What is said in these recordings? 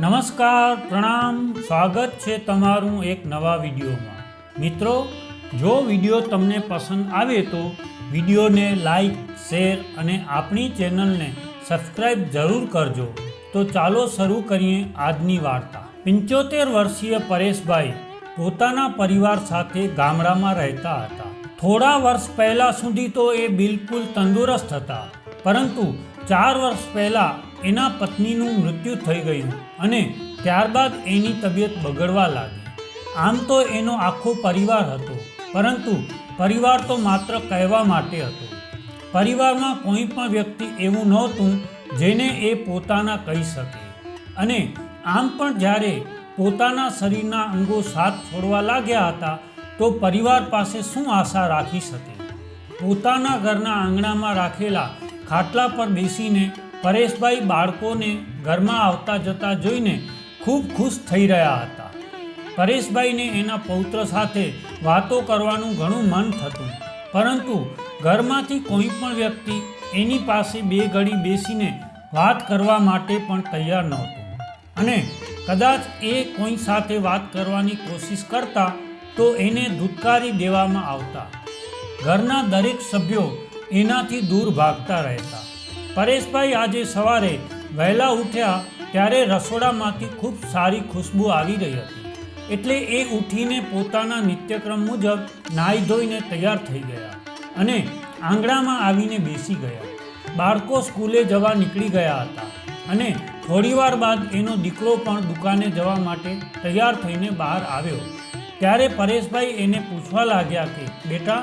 નમસ્કાર, પ્રણામ, સ્વાગત છે તમારું એક નવા વિડીયોમાં. મિત્રો, જો વીડિયો તમને પસંદ આવે તો વિડીયોને લાઈક, શેર અને આપણી ચેનલને સબસ્ક્રાઈબ જરૂર કરજો. તો ચાલો શરૂ કરીએ આજની વાર્તા. પંચોતેર વર્ષીય પરેશભાઈ પોતાના પરિવાર સાથે ગામડામાં રહેતા હતા. થોડા વર્ષ પહેલા સુધી તો એ બિલકુલ તંદુરસ્ત હતા. પરંતુ ચાર વર્ષ પહેલા એના પત્નીનું મૃત્યુ થઈ ગયું અને ત્યારબાદ એની તબિયત બગડવા લાગી. આમ તો એનો આખો પરિવાર હતો, પરંતુ પરિવાર તો માત્ર કહેવા માટે હતો. પરિવારમાં કોઈ પણ વ્યક્તિ એવું નહોતું જેને એ પોતાના કહી શકે. અને આમ પણ જ્યારે પોતાના શરીરના અંગો સાથ છોડવા લાગ્યા હતા, તો પરિવાર પાસે શું આશા રાખી શકે? પોતાના ઘરના આંગણામાં રાખેલા ખાટલા પર બેસીને પરેશભાઈ બાળકોને ઘરમાં આવતા જતા જોઈને ખૂબ ખુશ થઈ રહ્યા હતા. પરેશભાઈને એના પૌત્ર સાથે વાતો કરવાનું ઘણું મન થતું. પરંતુ ઘરમાંથી કોઈ પણ વ્યક્તિ એની પાસે બે ઘડી બેસીને વાત કરવા માટે પણ તૈયાર નહોતું. અને કદાચ એ કોઈ સાથે વાત કરવાની કોશિશ કરતા તો એને ધુતકારી દેવામાં આવતા. ઘરના દરેક સભ્યો એનાથી દૂર ભાગતા રહેતા. પરેશભાઈ આજે સવારે વહેલા ઉઠ્યા ત્યારે રસોડામાંથી ખૂબ સારી ખુશ્બુ આવી રહી હતી. એટલે એ ઉઠીને પોતાના નિત્યક્રમ મુજબ નાહી ધોઈને તૈયાર થઈ ગયા અને આંગણામાં આવીને બેસી ગયા. બાળકો સ્કૂલે જવા નીકળી ગયા હતા અને થોડીવાર બાદ એનો દીકરો પણ દુકાને જવા માટે તૈયાર થઈને બહાર આવ્યો. ત્યારે પરેશભાઈ એને પૂછવા લાગ્યા કે, બેટા,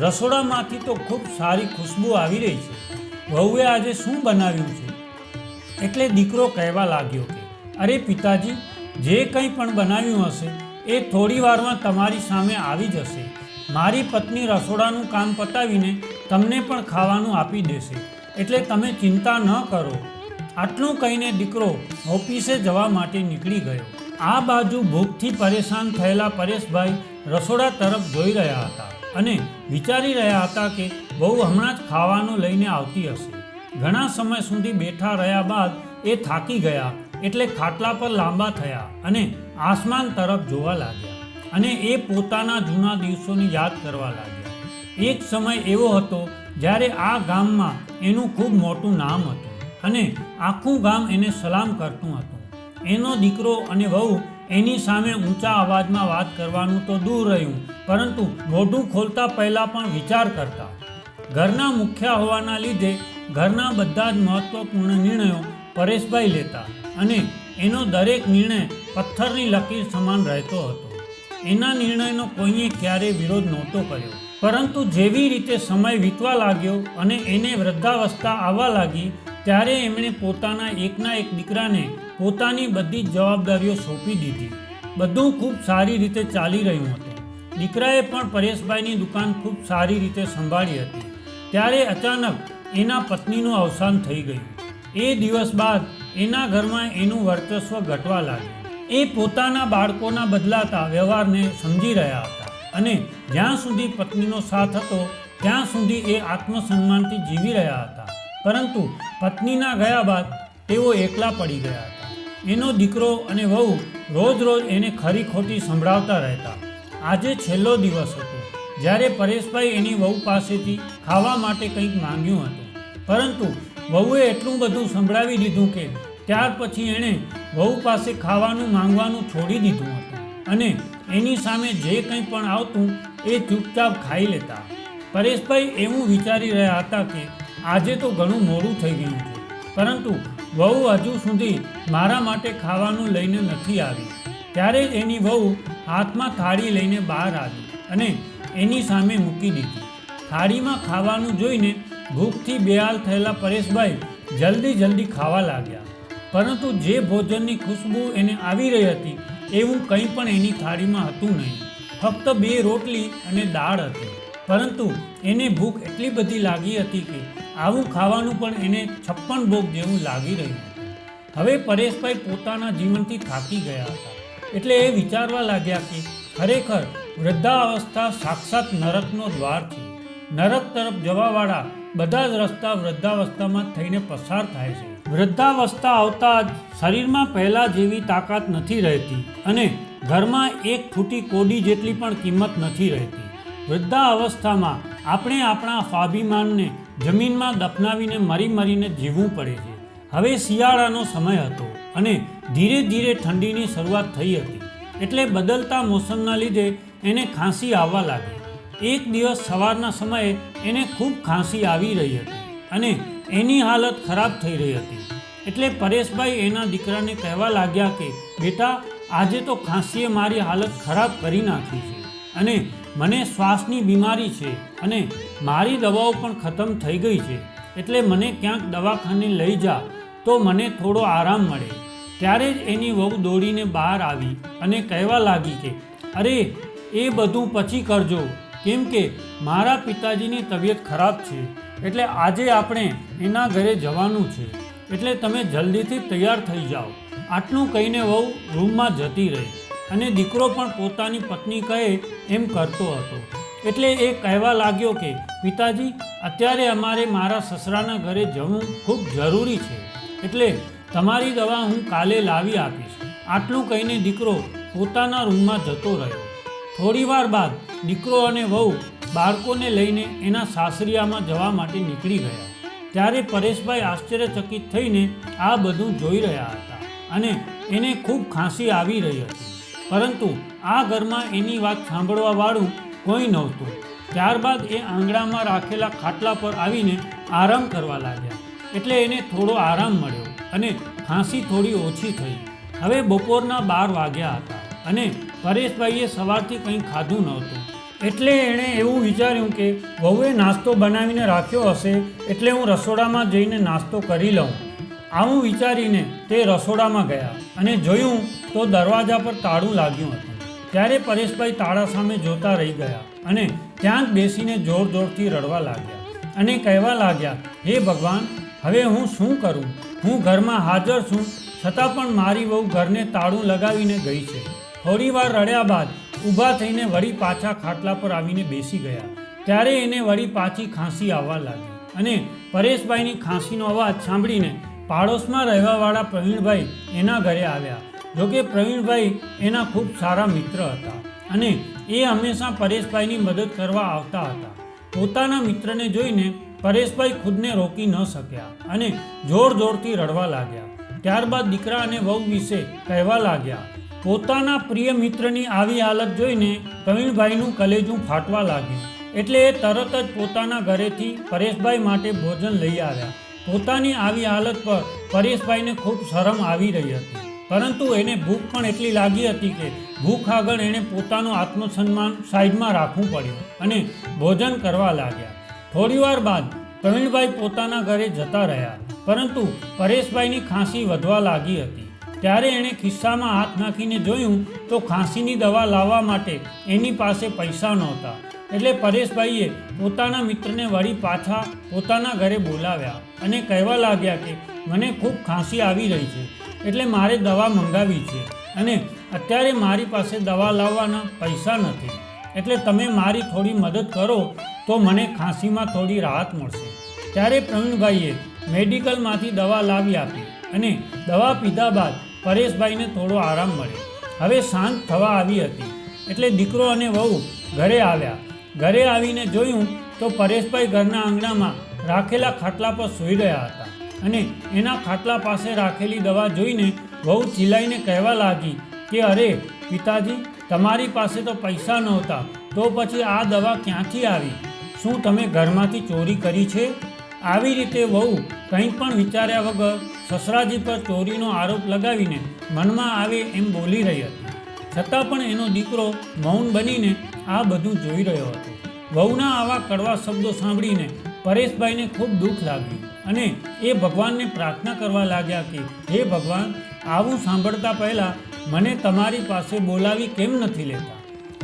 રસોડામાંથી તો ખૂબ સારી ખુશ્બુ આવી રહી છે. વહુએ આજે શું બનાવ્યું છે? એટલે દીકરો કહેવા લાગ્યો કે, અરે પિતાજી, જે કંઈ પણ બનાવ્યું હશે, એ થોડી વારમાં તમારી સામે આવી જશે. મારી પત્ની રસોડાનું કામ પતાવીને તમને પણ ખાવાનું આપી દેશે. એટલે તમે ચિંતા ન કરો. આટલું કહીને દીકરો ઓફિસે જવા માટે નીકળી ગયો. આ બાજુ ભૂખથી પરેશાન થયેલા પરેશભાઈ રસોડા તરફ જોઈ રહ્યા હતા. અને વિચારી રહ્યા હતા કે બહુ હમણાં જ ખાવાનું લઈને આવતી હશે. ઘણા સમય સુધી બેઠા રહ્યા બાદ એ થાકી ગયા એટલે ખાટલા પર લાંબા થયા અને આસમાન તરફ જોવા લાગ્યા અને એ પોતાના જૂના દિવસોની યાદ કરવા લાગ્યા. એક સમય એવો હતો જ્યારે આ ગામમાં એનું ખૂબ મોટું નામ હતું અને આખું ગામ એને સલામ કરતું હતું. એનો દીકરો અને વહુ એની સામે ઊંચા અવાજમાં વાત કરવાનું તો દૂર રહ્યું, પરંતુ મોઢું ખોલતા પહેલાં પણ વિચાર કરતા. ઘરના મુખ્ય હોવાના લીધે ઘરના બધા જ મહત્વપૂર્ણ નિર્ણયો પરેશભાઈ લેતા અને એનો દરેક નિર્ણય પથ્થરની લકીર સમાન રહેતો હતો. એના નિર્ણયનો કોઈએ ક્યારેય વિરોધ નહોતો કર્યો, પરંતુ જેવી રીતે સમય વીતવા લાગ્યો અને એને વૃદ્ધાવસ્થા આવવા લાગી, ત્યારે એમણે પોતાના એકના એક દીકરાને પોતાની બધી જ જવાબદારીઓ સોંપી દીધી. બધું ખૂબ સારી રીતે ચાલી રહ્યું હતું. દીકરાએ પણ પરેશભાઈની દુકાન ખૂબ સારી રીતે સંભાળી હતી. ત્યારે અચાનક એના પત્નીનું અવસાન થઈ ગયું. એ દિવસ બાદ એના ઘરમાં એનું વર્ચસ્વ ઘટવા લાગ્યું. એ પોતાના બાળકોના બદલાતા વ્યવહારને સમજી રહ્યા હતા અને જ્યાં સુધી પત્નીનો સાથ હતો, ત્યાં સુધી એ આત્મસન્માનથી જીવી રહ્યા હતા. પરંતુ પત્નીના ગયા બાદ તેઓ એકલા પડી ગયા હતા. એનો દીકરો અને વહુ રોજ રોજ એને ખરી ખોટી સંભળાવતા રહેતા. આજે છેલ્લો દિવસ હતો. જ્યારે પરેશભાઈ એની વહુ પાસેથી ખાવા માટે કંઈક માંગ્યું હતું. પરંતુ વહુએ એટલું બધું સંભળાવી દીધું કે ત્યાર પછી એણે વહુ પાસે ખાવાનું માંગવાનું છોડી દીધું હતું અને એની સામે જે કંઈ પણ આવતું એ ચૂપચાપ ખાઈ લેતા. પરેશભાઈ એવું વિચારી રહ્યા હતા કે આજે તો ઘણું મોડું થઈ ગયું છે. પરંતુ વહુ હજુ સુધી મારા માટે ખાવાનું લઈને નથી આવી. ત્યારે જ એની વહુ હાથમાં થાળી લઈને બહાર આવી અને એની સામે મૂકી દીધી. થાળીમાં ખાવાનું જોઈને ભૂખથી બેહાલ થયેલા પરેશભાઈ જલ્દી જલ્દી ખાવા લાગ્યા. પરંતુ જે ભોજનની ખુશ્બુ એને આવી રહી હતી, એવું કંઈ પણ એની થાળીમાં હતું નહીં. ફક્ત બે રોટલી અને દાળ હતી. પરંતુ એને ભૂખ એટલી બધી લાગી હતી કે આવું ખાવાનું પણ એને છપ્પન ભોગ જેવું લાગી રહ્યું હતું. હવે પરેશભાઈ પોતાના જીવનથી થાકી ગયા હતા. એટલે એ વિચારવા લાગ્યા કે ખરેખર વૃદ્ધાવસ્થા સાક્ષાત નરકનો દ્વાર છે. નરક તરફ જવાવાળા બધા જ રસ્તા વૃદ્ધાવસ્થામાં થઈને પસાર થાય છે. વૃદ્ધાવસ્થા આવતા જ શરીરમાં પહેલાં જેવી તાકાત નથી રહેતી અને ઘરમાં એક ફૂટી કોડી જેટલી પણ કિંમત નથી રહેતી. વૃદ્ધા અવસ્થામાં આપણે આપણા સ્વાભિમાનને જમીનમાં દફનાવીને મરી મરીને જીવવું પડે છે. હવે શિયાળાનો સમય હતો અને ધીરે ધીરે ઠંડીની શરૂઆત થઈ હતી. એટલે બદલતા મોસમના લીધે એને ખાંસી આવવા લાગી. એક દિવસ સવારના સમયે એને ખૂબ ખાંસી આવી રહી હતી અને એની હાલત ખરાબ થઈ રહી હતી. એટલે પરેશભાઈ એના દીકરાને કહેવા લાગ્યા કે, બેટા, આજે તો ખાંસીએ મારી હાલત ખરાબ કરી નાખી છે. અને મને શ્વાસની બીમારી છે અને મારી દવાઓ પણ ખતમ થઈ ગઈ છે, એટલે મને ક્યાંક દવાખાને લઈ જા, તો મને થોડો આરામ મળે. ત્યારે જ એની વહુ દોડીને બહાર આવી અને કહેવા લાગી કે, અરે, એ બધું પછી કરજો. કેમ કે મારા પિતાજીની તબિયત ખરાબ છે, એટલે આજે આપણે એના ઘરે જવાનું છે. એટલે તમે જલ્દીથી તૈયાર થઈ જાઓ. આટલું કહીને વહુ રૂમમાં જતી રહી. અને દીકરો પણ પોતાની પત્ની કહે એમ કરતો હતો. એટલે એ કહેવા લાગ્યો કે, પિતાજી, અત્યારે અમારે મારા સસરાના ઘરે જવું ખૂબ જરૂરી છે. એટલે તમારી દવા હું કાલે લાવી આપીશ. આટલું કહીને દીકરો પોતાના રૂમમાં જતો રહ્યો. થોડીવાર બાદ દીકરો અને વહુ બાળકોને લઈને એના સાસરિયામાં જવા માટે નીકળી ગયા. ત્યારે પરેશભાઈ આશ્ચર્યચકિત થઈને આ બધું જોઈ રહ્યા હતા અને એને ખૂબ ખાંસી આવી રહી હતી. પરંતુ આ ઘરમાં એની વાત સાંભળવાવાળું કોઈ નહોતું. ત્યારબાદ એ આંગણામાં રાખેલા ખાટલા પર આવીને આરામ કરવા લાગ્યા. એટલે એને થોડો આરામ મળ્યો અને ખાંસી થોડી ઓછી થઈ. હવે બપોરના બાર વાગ્યા હતા અને પરેશભાઈએ સવારથી કંઈ ખાધું નહોતું. એટલે એણે એવું વિચાર્યું કે વહુએ નાસ્તો બનાવીને રાખ્યો હશે એટલે હું રસોડામાં જઈને નાસ્તો કરી લઉં. આવું વિચારીને તે રસોડામાં ગયા. અને જોયું તો દરવાજા પર તાળું લાગ્યું હતું. ત્યારે પરેશભાઈ તાળા સામે જોતા રહી ગયા અને ત્યાં જ બેસીને જોર જોરથી રડવા લાગ્યા અને કહેવા લાગ્યા, હે ભગવાન, હવે હું શું કરું? હું ઘરમાં હાજર છું, છતાં પણ મારી વહુ ઘરને તાળું લગાવીને ગઈ છે. થોડી વાર રડ્યા બાદ ઊભા થઈને વળી પાછા ખાટલા પર આવીને બેસી ગયા. ત્યારે એને વળી પાછી ખાંસી આવવા લાગી અને પરેશભાઈની ખાંસીનો અવાજ સાંભળીને પાડોશમાં રહેવાવાળા પ્રવીણભાઈ એના ઘરે આવ્યા. જોકે પ્રવીણભાઈ એના ખૂબ સારા મિત્ર હતા અને એ હંમેશા પરેશભાઈની મદદ કરવા આવતા હતા. પોતાના મિત્રને જોઈને પરેશભાઈ ખુદને રોકી ન શક્યા અને જોર જોરથી રડવા લાગ્યા. ત્યારબાદ દીકરા અને વહુ વિશે કહેવા લાગ્યા, પોતાના પ્રિય મિત્રની આવી હાલત જોઈને પ્રવીણભાઈનું કલેજું ફાટવા લાગ્યું. એટલે એ તરત જ પોતાના ઘરેથી પરેશભાઈ માટે ભોજન લઈ આવ્યા. પોતાની આવી હાલત પર પરેશભાઈને ખૂબ શરમ આવી રહી હતી. પરંતુ એને ભૂખ પણ એટલી લાગી હતી કે ભૂખ આગળ એણે પોતાનું આત્મસન્માન સાઈડમાં રાખવું પડ્યું અને ભોજન કરવા લાગ્યા. થોડીવાર બાદ પ્રવીણભાઈ પોતાના ઘરે જતા રહ્યા, પરંતુ પરેશભાઈની ખાંસી વધવા લાગી હતી. ત્યારે એણે ખિસ્સામાં હાથ નાખીને જોયું તો ખાંસીની દવા લાવવા માટે એની પાસે પૈસા નહોતા. એટલે પરેશભાઈએ પોતાના મિત્રને વળી પાછા પોતાના ઘરે બોલાવ્યા અને કહેવા લાગ્યા કે મને ખૂબ ખાંસી આવી રહી છે, એટલે મારે દવા મંગાવી છે અને અત્યારે મારી પાસે દવા લાવવાના પૈસા નથી, એટલે તમે મારી થોડી મદદ કરો તો મને ખાંસીમાં થોડી રાહત મળશે. ત્યારે પ્રવીણભાઈએ મેડિકલમાંથી દવા લાવી આપી અને દવા પીધા બાદ પરેશભાઈને થોડો આરામ મળ્યો. હવે શાંત થવા આવી હતી, એટલે દીકરો અને વહુ ઘરે આવ્યા. ઘરે આવીને જોયું તો પરેશભાઈ ઘરના આંગણામાં રાખેલા ખાટલા પર સૂઈ રહ્યા હતા અને એના ખાટલા પાસે રાખેલી દવા જોઈને વહુ ચિલાઈને કહેવા લાગી કે, અરે, પિતાજી, તમારી પાસે તો પૈસા નહોતા, તો પછી આ દવા ક્યાંથી આવી? શું તમે ઘરમાંથી ચોરી કરી છે? આવી રીતે વહુ કંઈ પણ વિચાર્યા વગર સસરાજી પર ચોરીનો આરોપ લગાવીને મનમાં આવે એમ બોલી રહી હતી. છતાં પણ એનો દીકરો મૌન બનીને આ બધું જોઈ રહ્યો હતો. વહુના આવા કડવા શબ્દો સાંભળીને પરેશભાઈને ખૂબ દુઃખ લાગ્યું અને એ ભગવાનને પ્રાર્થના કરવા લાગ્યા કે, હે ભગવાન, આવું સાંભળતા પહેલાં મને તમારી પાસે બોલાવી કેમ નથી લેતા?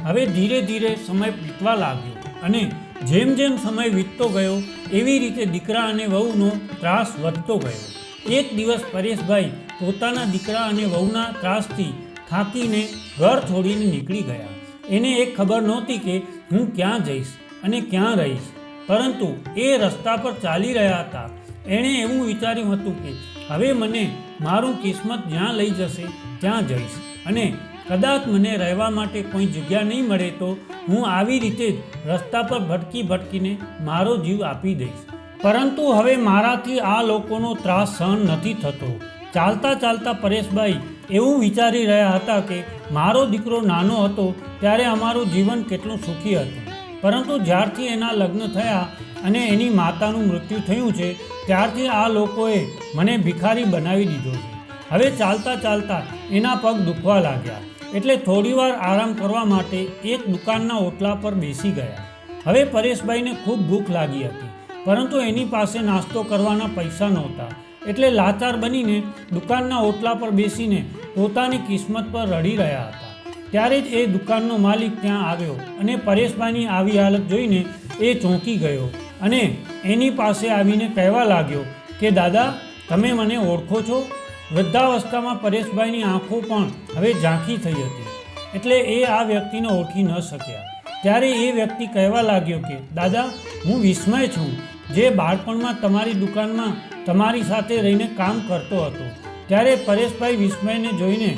હવે ધીરે ધીરે સમય વીતવા લાગ્યો અને જેમ જેમ સમય વીતતો ગયો, એવી રીતે દીકરા અને વહુનો ત્રાસ વધતો ગયો. એક દિવસ પરેશભાઈ પોતાના દીકરા અને વહુના ત્રાસથી થાકીને ઘર છોડીને નીકળી ગયા. એને એક ખબર નહોતી કે હું ક્યાં જઈશ અને ક્યાં રહીશ. પરંતુ એ રસ્તા પર ચાલી રહ્યા હતા. એણે એવું વિચાર્યું હતું કે હવે મને મારું કિસ્મત જ્યાં લઈ જશે ત્યાં જઈશ. અને કદાચ મને રહેવા માટે કોઈ જગ્યા નહીં મળે તો હું આવી રીતે જ રસ્તા પર ભટકી ભટકીને મારો જીવ આપી દઈશ. પરંતુ હવે મારાથી આ લોકોનો ત્રાસ સહન નથી થતો. ચાલતા ચાલતા પરેશભાઈ એવું વિચારી રહ્યા હતા કે મારો દીકરો નાનો હતો ત્યારે અમારું જીવન કેટલું સુખી હતું. પરંતુ જ્યારથી એના લગ્ન થયા અને એની માતાનું મૃત્યુ થયું છે, ત્યારથી આ લોકોએ મને ભિખારી બનાવી દીધો છે. હવે ચાલતા ચાલતા એના પગ દુખવા લાગ્યા. એટલે થોડીવાર આરામ કરવા માટે એક દુકાનના ઓટલા પર બેસી ગયા. હવે પરેશભાઈને ખૂબ ભૂખ લાગી હતી, પરંતુ એની પાસે નાસ્તો કરવાના પૈસા નહોતા. એટલે લાચાર બનીને દુકાનના ઓટલા પર બેસીને પોતાની કિસ્મત પર રડી રહ્યા હતા. ત્યારે જ એ દુકાનનો માલિક ત્યાં આવ્યો અને પરેશભાઈની આવી હાલત જોઈને એ ચોંકી ગયો અને એની પાસે આવીને કહેવા લાગ્યો કે, દાદા, તમે મને ઓળખો છો? વૃદ્ધાવસ્થામાં પરેશભાઈની આંખો પણ હવે ઝાંખી થઈ હતી. એટલે એ આ વ્યક્તિને ઓળખી ન શક્યા. ત્યારે એ વ્યક્તિ કહેવા લાગ્યો કે, દાદા, હું વિસ્મય છું. જે બાળપણમાં તમારી દુકાનમાં તમારી સાથે રહીને કામ કરતો હતો, ત્યારે પરેશભાઈ વિસ્મયને જોઈને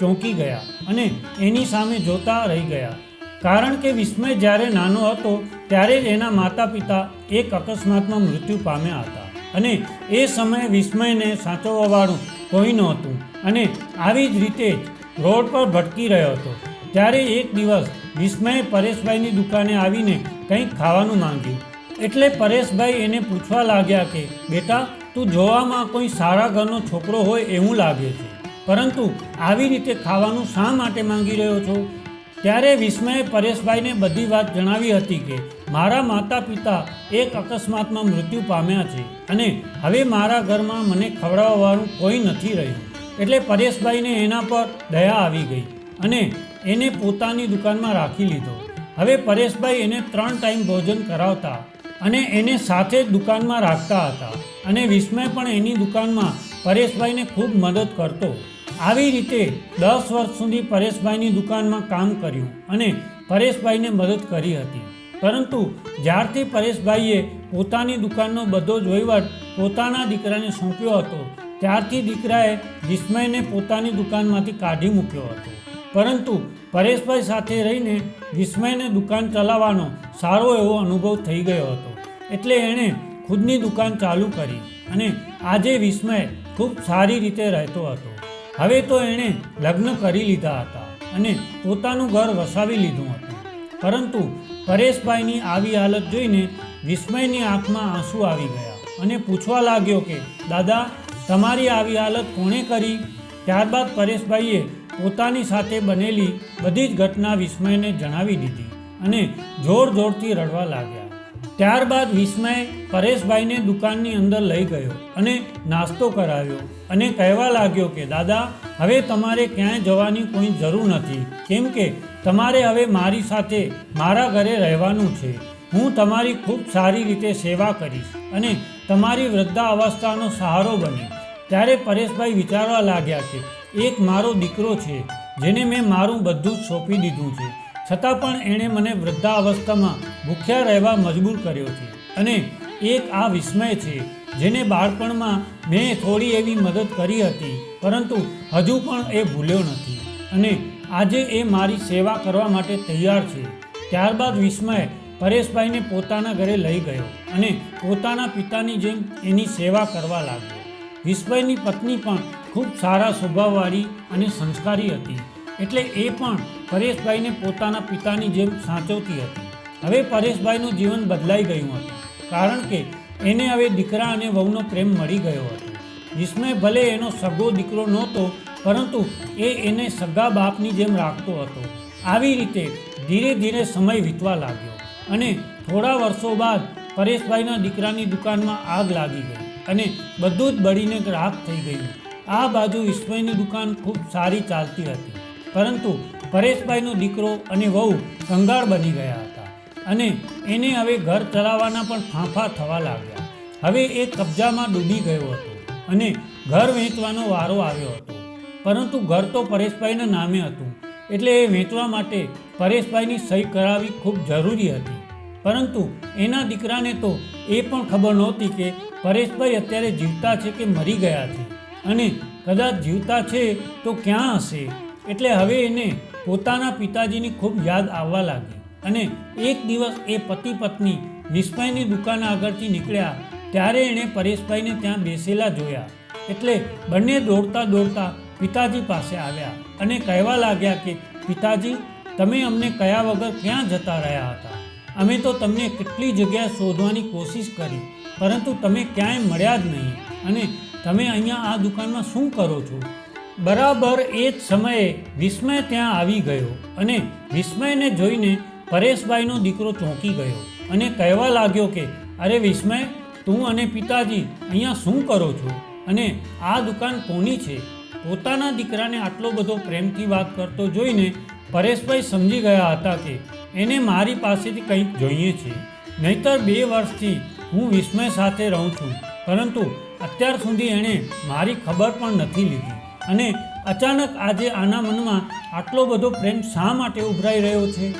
ચોંકી ગયા અને એની સામે જોતા રહી ગયા. કારણ કે વિસ્મય જ્યારે નાનો હતો, ત્યારે જ એના માતા પિતા એક અકસ્માતમાં મૃત્યુ પામ્યા હતા અને એ સમયે વિસ્મયને સાચવવાવાળું કોઈ નહોતું અને આવી જ રીતે જ રોડ પર ભટકી રહ્યો હતો. ત્યારે એક દિવસ વિસ્મયે પરેશભાઈની દુકાને આવીને કંઈક ખાવાનું માંગ્યું. એટલે પરેશભાઈ એને પૂછવા લાગ્યા કે, બેટા, તું જોવામાં કોઈ સારા ઘરનો છોકરો હોય એવું લાગે છે. પરંતુ આવી રીતે ખાવાનું શા માટે માંગી રહ્યો છો? ત્યારે વિસ્મયે પરેશભાઈને બધી વાત જણાવી હતી કે, મારા માતા પિતા એક અકસ્માતમાં મૃત્યુ પામ્યા છે અને હવે મારા ઘરમાં મને ખવડાવવાનું કોઈ નથી રહ્યું. એટલે પરેશભાઈને એના પર દયા આવી ગઈ અને એને પોતાની દુકાનમાં રાખી લીધો. હવે પરેશભાઈ એને ત્રણ ટાઈમ ભોજન કરાવતા અને એને સાથે જ દુકાનમાં રાખતા હતા. અને વિસ્મય પણ એની દુકાનમાં પરેશભાઈને ખૂબ મદદ કરતો. આવી રીતે દસ વર્ષ સુધી પરેશભાઈની દુકાનમાં કામ કર્યું અને પરેશભાઈને મદદ કરી હતી. પરંતુ જ્યારથી પરેશભાઈએ પોતાની દુકાનનો બધો જ વહીવટ પોતાના દીકરાને સોંપ્યો હતો, ત્યારથી દીકરાએ વિસ્મયને પોતાની દુકાનમાંથી કાઢી મૂક્યો હતો. પરંતુ પરેશભાઈ સાથે રહીને વિસ્મયને દુકાન ચલાવવાનો સારો એવો અનુભવ થઈ ગયો હતો. એટલે એણે ખુદની દુકાન ચાલુ કરી અને આજે વિસ્મય ખૂબ સારી રીતે રહેતો હતો. હવે તો એણે લગ્ન કરી લીધા હતા અને પોતાનું ઘર વસાવી લીધું હતું. પરંતુ પરેશભાઈની આવી હાલત જોઈને વિસ્મયની આંખમાં આંસુ આવી ગયા અને પૂછવા લાગ્યો કે, દાદા, તમારી આવી હાલત કોણે કરી? ત્યારબાદ પરેશભાઈએ પોતાની સાથે બનેલી બધી જ ઘટના વિસ્મયને જણાવી દીધી અને જોર જોરથી રડવા લાગ્યા. ત્યારબાદ વિસ્મય પરેશભાઈને દુકાનની અંદર લઈ ગયો અને નાસ્તો કરાવ્યો અને કહેવા લાગ્યો કે, દાદા, હવે તમારે ક્યાંય જવાની કોઈ જરૂર નથી. કેમ કે તમારે હવે મારી સાથે મારા ઘરે રહેવાનું છે. હું તમારી ખૂબ સારી રીતે સેવા કરીશ અને તમારી વૃદ્ધા અવસ્થાનો સહારો બની ત્યારે પરેશભાઈ વિચારવા લાગ્યા કે એક મારો દીકરો છે, જેને મેં મારું બધું જ સોંપી દીધું છે. છતાં પણ એણે મને વૃદ્ધાવસ્થામાં ભૂખ્યા રહેવા મજબૂર કર્યો છે અને એક આ વિસ્મય છે, જેને બાળપણમાં મેં થોડી એવી મદદ કરી હતી, પરંતુ હજુ પણ એ ભૂલ્યો નથી. અને આજે એ મારી સેવા કરવા માટે તૈયાર છે. ત્યારબાદ વિસ્મય પરેશભાઈને પોતાના ઘરે લઈ ગયો અને પોતાના પિતાની જેમ એની સેવા કરવા લાગ્યો. વિસ્મયની પત્ની પણ ખૂબ સારા સ્વભાવવાળી અને સંસ્કારી હતી. એટલે એ પણ પરેશભાઈને પોતાના પિતાની જેમ સાચવતી હતી. હવે પરેશભાઈનું જીવન બદલાઈ ગયું હતું. કારણ કે એને હવે દીકરા અને વહુનો પ્રેમ મળી ગયો હતો. વિસ્મય ભલે એનો સગો દીકરો નહોતો, પરંતુ એ એને સગા બાપની જેમ રાખતો હતો. આવી રીતે ધીરે ધીરે સમય વીતવા લાગ્યો અને થોડા વર્ષો બાદ પરેશભાઈના દીકરાની દુકાનમાં આગ લાગી ગઈ. અને બધું જ બળીને રાખ થઈ ગયું. આ બાજુ વિસ્મયની દુકાન ખૂબ સારી ચાલતી હતી. પરંતુ પરેશભાઈનો દીકરો અને વહુ કંગાળ બની ગયા હતા અને એને હવે ઘર ચલાવવાના પણ ફાંફા થવા લાગ્યા. હવે એ કબજામાં ડૂબી ગયો હતો અને ઘર વેચવાનો વારો આવ્યો હતો. પરંતુ ઘર તો પરેશભાઈના નામે હતું. એટલે એ વેચવા માટે પરેશભાઈની સહી કરાવવી ખૂબ જરૂરી હતી. પરંતુ એના દીકરાને તો એ પણ ખબર નહોતી કે પરેશભાઈ અત્યારે જીવતા છે કે મરી ગયા છે. અને કદાચ જીવતા છે તો ક્યાં હશે? એટલે હવે એને પોતાના પિતાજીની ખૂબ યાદ આવવા લાગી. અને એક દિવસ એ પતિ પત્ની વિસ્મયની દુકાન આગળથી નીકળ્યા, ત્યારે એણે પરેશભાઈને ત્યાં બેસેલા જોયા. એટલે બંને દોડતા દોડતા પિતાજી પાસે આવ્યા અને કહેવા લાગ્યા કે, પિતાજી, તમે અમને કયા વગર ક્યાં જતા રહ્યા હતા? અમે તો તમને કેટલી જગ્યા શોધવાની કોશિશ કરી, પરંતુ તમે ક્યાંય મળ્યા જ નહીં. અને તમે અહીંયા આ દુકાનમાં શું કરો છો? બરાબર એ જ સમયે વિસ્મય ત્યાં આવી ગયો અને વિસ્મયને જોઈને પરેશભાઈનો દીકરો ચોંકી ગયો અને કહેવા લાગ્યો કે, અરે વિસ્મય, તું અને પિતાજી અહીંયા શું કરો છો? અને આ દુકાન કોની છે? પોતાના દીકરાને આટલો બધો પ્રેમથી વાત કરતો જોઈને પરેશભાઈ સમજી ગયા હતા કે એને મારી પાસેથી કંઈક જોઈએ છે. નહીતર બે વર્ષથી હું વિસ્મય સાથે રહું છું. પરંતુ અત્યાર સુધી એણે મારી ખબર પણ નથી લીધી. અને અચાનક આજે આના મનમાં આટલો બધો પ્રેમ શા માટે ઉભરાઈ રહ્યો છે?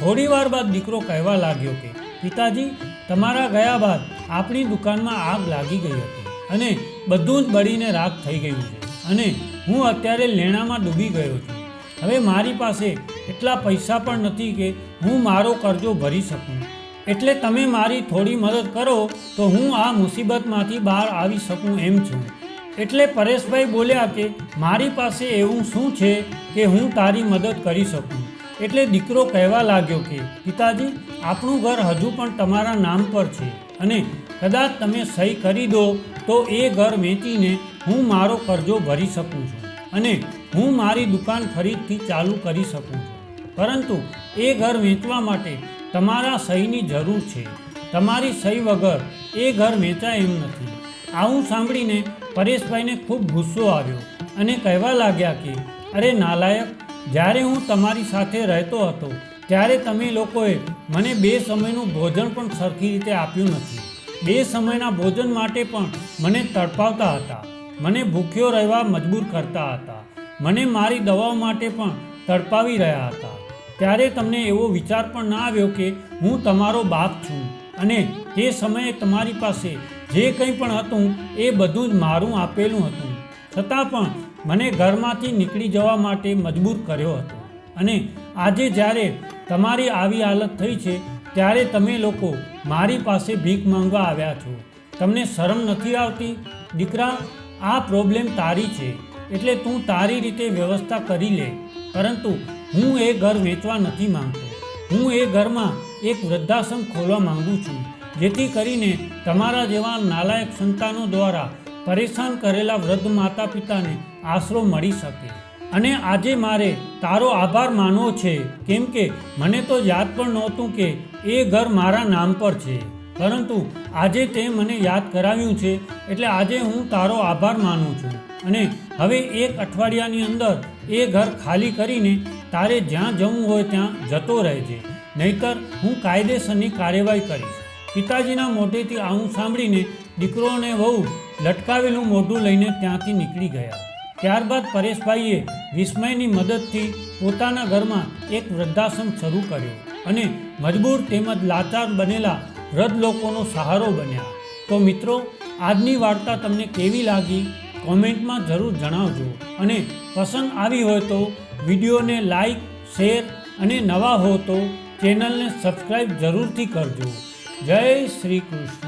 થોડી વાર બાદ દીકરો કહેવા લાગ્યો કે, પિતાજી, તમારા ગયા બાદ આપણી દુકાનમાં આગ લાગી ગઈ હતી અને બધું જ બળીને રાખ થઈ ગયું છે. અને હું અત્યારે લેણામાં ડૂબી ગયો છું. હવે મારી પાસે એટલા પૈસા પણ નથી કે હું મારો કરજો ભરી શકું. એટલે તમે મારી થોડી મદદ કરો તો હું આ મુસીબતમાંથી બહાર આવી શકું એમ છું. એટલે પરેશભાઈ બોલ્યા કે મારી પાસે એવું શું છે કે હું તારી મદદ કરી શકું? એટલે દીકરો કહેવા લાગ્યો કે, પિતાજી, આપણું ઘર હજુ પણ તમારા નામ પર છે અને કદાચ તમે સહી કરી દો તો એ ઘર વેચીને હું મારો કરજો ભરી શકું છું અને હું મારી દુકાન ફરીથી ચાલુ કરી શકું છું. પરંતુ એ ઘર વેચવા માટે તમારા સહીની જરૂર છે. તમારી સહી વગર એ ઘર વેચાય એમ નથી. આવું સાંભળીને પરેશભાઈને ખૂબ ગુસ્સો આવ્યો અને કહેવા લાગ્યા કે, અરે નાલાયક, જ્યારે હું તમારી સાથે રહેતો હતો, ત્યારે તમે લોકોએ મને બે સમયનું ભોજન પણ સરખી રીતે આપ્યું નથી. બે સમયના ભોજન માટે પણ મને તડપાવતા હતા. મને ભૂખ્યો રહેવા મજબૂર કરતા હતા. મને મારી દવાઓ માટે પણ તડપાવી રહ્યા હતા. ત્યારે તમને એવો વિચાર પણ ના આવ્યો કે હું તમારો બાપ છું. અને તે સમયે તમારી પાસે જે કંઈ પણ હતું, એ બધું જ મારું આપેલું હતું. છતાં પણ મને ઘરમાંથી નીકળી જવા માટે મજબૂર કર્યો હતો. અને આજે જ્યારે તમારી આવી હાલત થઈ છે, ત્યારે તમે લોકો મારી પાસે ભીખ માંગવા આવ્યા છો. તમને શરમ નથી આવતી? દીકરા, આ પ્રોબ્લેમ તારી છે. એટલે તું તારી રીતે વ્યવસ્થા કરી લે. પરંતુ હું એ ઘર વેચવા નથી માંગતો. હું એ ઘરમાં એક વૃદ્ધાશ્રમ ખોલવા માંગુ છું, જેથી કરીને તમારા જેવા નાલાયક સંતાનો દ્વારા પરેશાન કરેલા વૃદ્ધ માતા પિતાને આશરો મળી શકે. અને આજે મારે તારો આભાર માનવો છે, કેમ કે મને તો યાદ પણ નહોતું કે એ ઘર મારા નામ પર છે. પરંતુ આજે તે મને યાદ કરાવ્યું છે, એટલે આજે હું તારો આભાર માનું છું. અને હવે એક અઠવાડિયાની અંદર એ ઘર ખાલી કરીને તારે જ્યાં જવું હોય ત્યાં જતો રહેજે, નહીતર હું કાયદેસરની કાર્યવાહી કરીશ. પિતાજીના મોઢેથી આવું સાંભળીને દીકરો અને વહુ લટકાવેલું મોઢું લઈને ત્યાંથી નીકળી ગયા. ત્યારબાદ પરેશભાઈએ વિસ્મયની મદદથી પોતાના ઘરમાં એક વૃદ્ધાશ્રમ શરૂ કર્યો અને મજબૂર તેમજ લાચાર બનેલા વૃદ્ધ લોકોનો સહારો બન્યા. તો મિત્રો, આજની વાર્તા તમને કેવી લાગી? કોમેન્ટમાં જરૂર જણાવજો. અને પસંદ આવી હોય તો વિડીયોને લાઈક, શેર અને નવા હો તો ચેનલને સબસ્ક્રાઈબ જરૂરથી કરજો. જય શ્રી કૃષ્ણ.